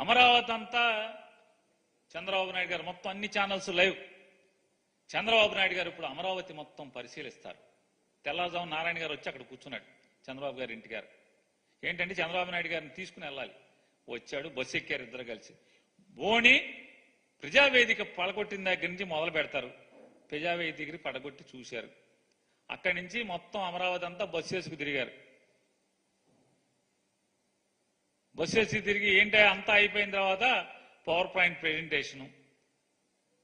అమరావతి అంతా చంద్రబాబు నాయుడు గారు మొత్తం అన్ని ఛానల్స్ లైవ్. చంద్రబాబు నాయుడు గారు ఇప్పుడు అమరావతి మొత్తం పరిశీలిస్తారు. తెల్లవారుజాము నారాయణ గారు వచ్చి అక్కడ కూర్చున్నాడు చంద్రబాబు గారి ఇంటి గారు. ఏంటంటే చంద్రబాబు నాయుడు గారిని తీసుకుని వెళ్ళాలి. వచ్చాడు బస్సు ఎక్కారు ఇద్దరు కలిసి. బోని ప్రజావేదిక పడగొట్టిన దగ్గర నుంచి మొదలు పెడతారు. ప్రజావేదికని పడగొట్టి చూశారు. అక్కడి నుంచి మొత్తం అమరావతి అంతా బస్సు వేసుకు తిరిగారు. బస్సు వేసి తిరిగి ఏంటి అంతా అయిపోయిన తర్వాత పవర్ పాయింట్ ప్రజెంటేషను.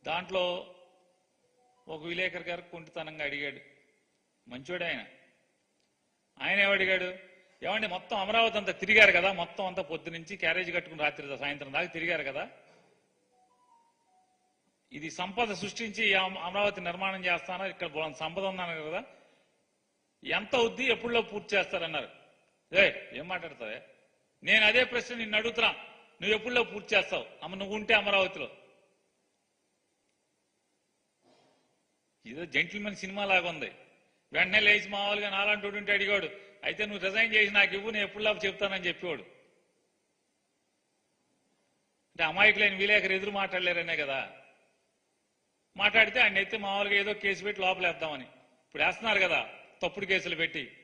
దాంట్లో ఒక విలేకరు గారు కుంటితనంగా అడిగాడు. మంచోడు ఆయన. ఆయన ఏమడిగాడు ఏమండి మొత్తం అమరావతి అంతా తిరిగారు కదా మొత్తం అంతా పొద్దు నుంచి క్యారేజ్ కట్టుకుని రాత్రి సాయంత్రం దాకా తిరిగారు కదా. ఇది సంపద సృష్టించి అమరావతి నిర్మాణం చేస్తాను? ఇక్కడ సంపద ఉన్నాను కదా. ఎంత అవుద్ది ఎప్పుడులో పూర్తి చేస్తారన్నారు. ఏ ఏం మాట్లాడతావే? నేను అదే ప్రశ్న నిన్ను అడుగుతున్నా. నువ్వు ఎప్పుడులో పూర్తి చేస్తావు? అమ్మ నువ్వు ఉంటే అమరావతిలో. ఇదో జెంటిల్మెన్ సినిమా లాగా ఉంది. వెంటనే లేచి మామూలుగా నాలాంటి ఉంటే అడిగాడు అయితే నువ్వు రిజైన్ చేసి నాకు ఇవ్వు నేను ఎప్పుడు చెప్తానని చెప్పేవాడు. అంటే అమాయకులేని విలేకరు ఎదురు మాట్లాడలేరనే కదా. మాట్లాడితే ఆయన అయితే మామూలుగా ఏదో కేసు పెట్టి లోపలేద్దామని. ఇప్పుడు వేస్తున్నారు కదా తప్పుడు కేసులు పెట్టి.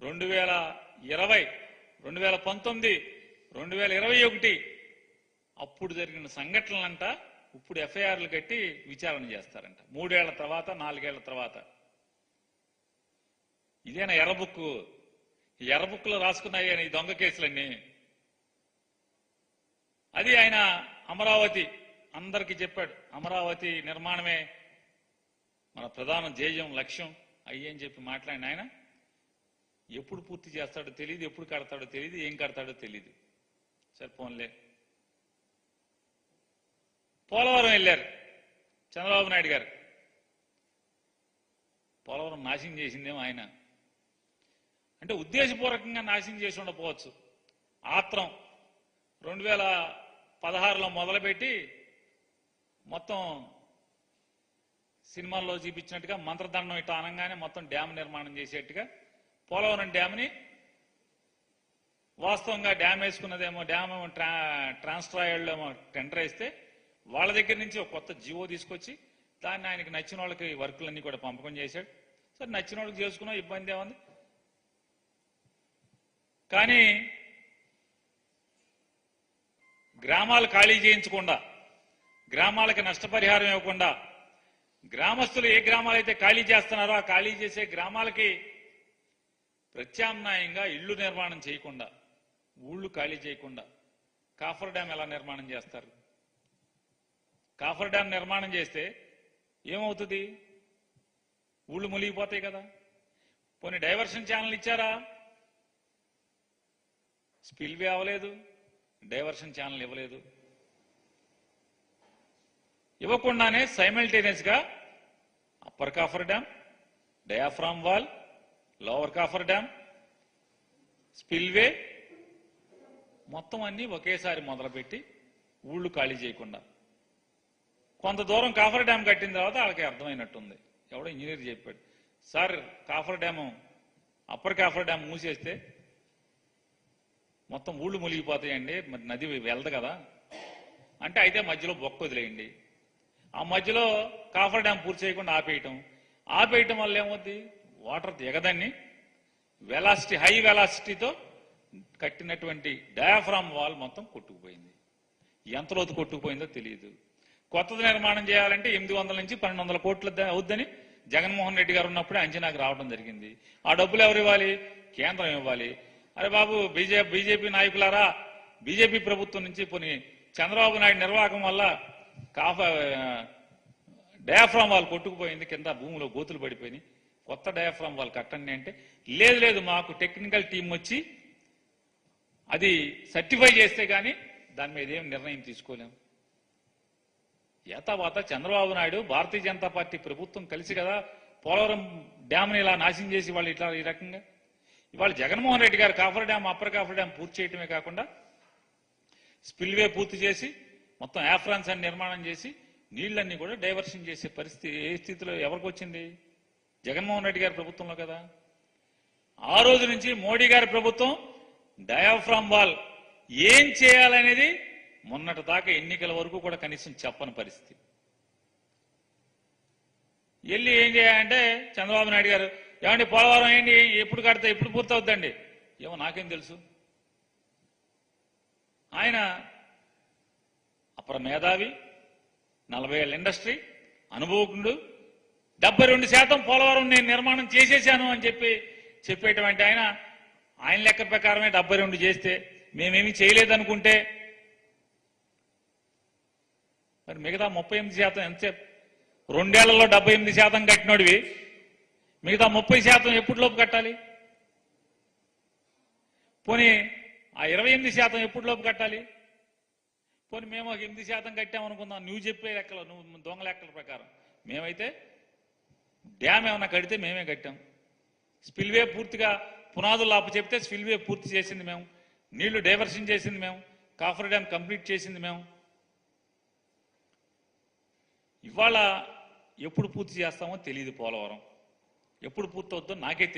రెండు వేల ఇరవై రెండు వేల పంతొమ్మిది రెండు వేల ఇరవై ఒకటి అప్పుడు జరిగిన సంఘటనలంట ఇప్పుడు ఎఫ్ఐఆర్లు కట్టి విచారణ చేస్తారంట. మూడేళ్ళ తర్వాత నాలుగేళ్ళ తర్వాత. ఇదేనా ఎర్రబుక్కు ఈ ఎర్రబుక్కులో రాసుకున్నాయి ఈ దొంగ కేసులన్నీ. అది ఆయన అమరావతి అందరికీ చెప్పాడు. అమరావతి నిర్మాణమే మన ప్రధాన ధ్యేయం లక్ష్యం అయ్యని చెప్పి మాట్లాడిన ఆయన. ఎప్పుడు పూర్తి చేస్తాడో తెలియదు ఎప్పుడు కడతాడో తెలియదు ఏం కడతాడో తెలియదు సరే పోన్లే. పోలవరం వెళ్ళారు. చంద్రబాబు నాయుడు గారు. పోలవరం నాశనం చేసిందేమో ఆయన. అంటే ఉద్దేశపూర్వకంగా నాశనం చేసి ఉండకపోవచ్చు. ఆత్రం రెండు వేల పదహారులో మొదలుపెట్టి మొత్తం సినిమాల్లో చూపించినట్టుగా మంత్రదండం ఇట్లా అనగానే మొత్తం డ్యామ్ నిర్మాణం చేసేట్టుగా పోలవరం డ్యామ్ని వాస్తవంగా డ్యామ్ వేసుకున్నదేమో డ్యామ్ ఏమో ట్రా ట్రాన్స్ట్రాయల్ ఏమో టెండర్ వేస్తే వాళ్ళ దగ్గర నుంచి ఒక కొత్త జీవో తీసుకొచ్చి దాన్ని ఆయనకి నచ్చిన వాళ్ళకి వర్కులన్నీ కూడా పంపకం చేశాడు. సరే నచ్చిన వాళ్ళకి చేసుకున్నా ఇబ్బంది ఏముంది? కానీ గ్రామాలు ఖాళీ చేయించకుండా గ్రామాలకి నష్టపరిహారం ఇవ్వకుండా గ్రామస్తులు ఏ గ్రామాలైతే ఖాళీ చేస్తున్నారో ఆ ఖాళీ చేసే గ్రామాలకి ప్రత్యామ్నాయంగా ఇళ్ళు నిర్మాణం చేయకుండా ఊళ్ళు ఖాళీ చేయకుండా కాఫర్ డ్యామ్ ఎలా నిర్మాణం చేస్తారు? కాఫర్ డ్యామ్ నిర్మాణం చేస్తే ఏమవుతుంది? ఊళ్ళు మునిగిపోతాయి కదా. పోనీ డైవర్షన్ ఛానల్ ఇచ్చారా? స్పిల్వే అవ్వలేదు డైవర్షన్ ఛానల్ ఇవ్వలేదు. ఇవ్వకుండానే సైమల్టేనియస్గా upper coffer dam diaphragm wall lower coffer dam spillway మొత్తం అన్ని ఒకేసారి మొదలుపెట్టి ఊళ్ళు ఖాళీ చేయకుండా. కొంత దూరం కాఫర్ డ్యామ్ కట్టిన తర్వాత వాళ్ళకి అర్థమైనట్టుంది. ఎవడో ఇంజనీర్ చెప్పాడు sir coffer dam upper coffer dam మూసేస్తే మొత్తం ఊళ్ళు మునిగిపోతాయండి మరి నది వెళ్దు కదా. అంటే అయితే మధ్యలో బొక్క వదిలేయండి. ఆ మధ్యలో కాఫర్ డ్యామ్ పూర్తి చేయకుండా ఆపేయటం. ఆపేయటం వల్ల ఏమవుద్ది? వాటర్ దిగదాన్ని. వెలాసిటీ హై వెలాసిటీతో కట్టినటువంటి డయాఫ్రామ్ వాల్ మొత్తం కొట్టుకుపోయింది. ఎంత లోతు కొట్టుకుపోయిందో తెలియదు. కొత్తది నిర్మాణం చేయాలంటే ఎనిమిది వందల నుంచి పన్నెండు వందల కోట్లు అవుద్దని జగన్మోహన్ రెడ్డి గారు ఉన్నప్పుడే అంచనాకు రావడం జరిగింది. ఆ డబ్బులు ఎవరు ఇవ్వాలి? కేంద్రం ఇవ్వాలి. అరే బాబు బీజేపీ బీజేపీ నాయకులారా బీజేపీ ప్రభుత్వం నుంచి పోనీ చంద్రబాబు నాయుడు నిర్వాహకం వల్ల కాఫ డయాఫ్రామ్ వాల్ కొట్టుకుపోయింది కింద భూమిలో గోతులు పడిపోయినాయి. కొత్త డయాఫ్రామ్ వాళ్ళు కట్టండి అంటే లేదు లేదు మాకు టెక్నికల్ టీం వచ్చి అది సర్టిఫై చేస్తే కానీ దాని మీద ఏం నిర్ణయం తీసుకోలేము ఏతావాత చంద్రబాబు నాయుడు భారతీయ జనతా పార్టీ ప్రభుత్వం కలిసి కదా పోలవరం డ్యామ్ని ఇలా నాశనం చేసి వాళ్ళు ఇట్లా ఈ రకంగా. ఇవాళ జగన్మోహన్ రెడ్డి గారు coffer dam upper coffer dam పూర్తి చేయటమే కాకుండా స్పిల్వే పూర్తి చేసి మొత్తం యాఫ్రాన్స్ అని నిర్మాణం చేసి నీళ్ళన్నీ కూడా డైవర్షన్ చేసే పరిస్థితి ఏ స్థితిలో ఎవరికి వచ్చింది? జగన్మోహన్ రెడ్డి గారి ప్రభుత్వంలో కదా. ఆ రోజు నుంచి మోడీ గారి ప్రభుత్వం డయాఫ్రామ్ వాల్ ఏం చేయాలనేది మొన్నటి దాకా ఎన్నికల వరకు కూడా కనీసం చెప్పని పరిస్థితి. వెళ్ళి ఏం చేయాలంటే చంద్రబాబు నాయుడు గారు ఏమండి పోలవరం ఏంటి? ఎప్పుడు కడితే? ఎప్పుడు పూర్తవుద్దండి? ఏమో నాకేం తెలుసు. ఆయన అపర మేధావి నలభై ఏళ్ళ ఇండస్ట్రీ అనుభవకుడు డెబ్బై రెండు శాతం పోలవరం నేను నిర్మాణం చేసేసాను అని చెప్పి చెప్పేటువంటి ఆయన ఆయన లెక్క ప్రకారమే డెబ్బై రెండు చేస్తే మేమేమి చేయలేదనుకుంటే మరి మిగతా ముప్పై ఎనిమిది శాతం ఎంతసేపు రెండేళ్ళలో డెబ్బై ఎనిమిది శాతం కట్టినోడివి. మిగతా ముప్పై శాతం ఎప్పటిలోపు కట్టాలి? పోనీ ఆ ఇరవై ఎనిమిది శాతం ఎప్పటిలోపు కట్టాలి? పోనీ మేము ఒక ఎనిమిది శాతం కట్టామనుకుందాం. నువ్వు చెప్పే లెక్కలు నువ్వు దొంగ లెక్కల ప్రకారం. మేమైతే డ్యామ్ ఏమైనా కడితే మేమే కట్టాం. స్పిల్వే పూర్తిగా పునాదులు ఆపు చెప్తే స్పిల్వే పూర్తి చేసింది మేము. నీళ్ళు డైవర్షన్ చేసింది మేము. కాఫర్ డ్యామ్ కంప్లీట్ చేసింది మేము. ఇవాళ ఎప్పుడు పూర్తి చేస్తామో తెలియదు పోలవరం. ఎప్పుడు పూర్తవుద్దో నాకే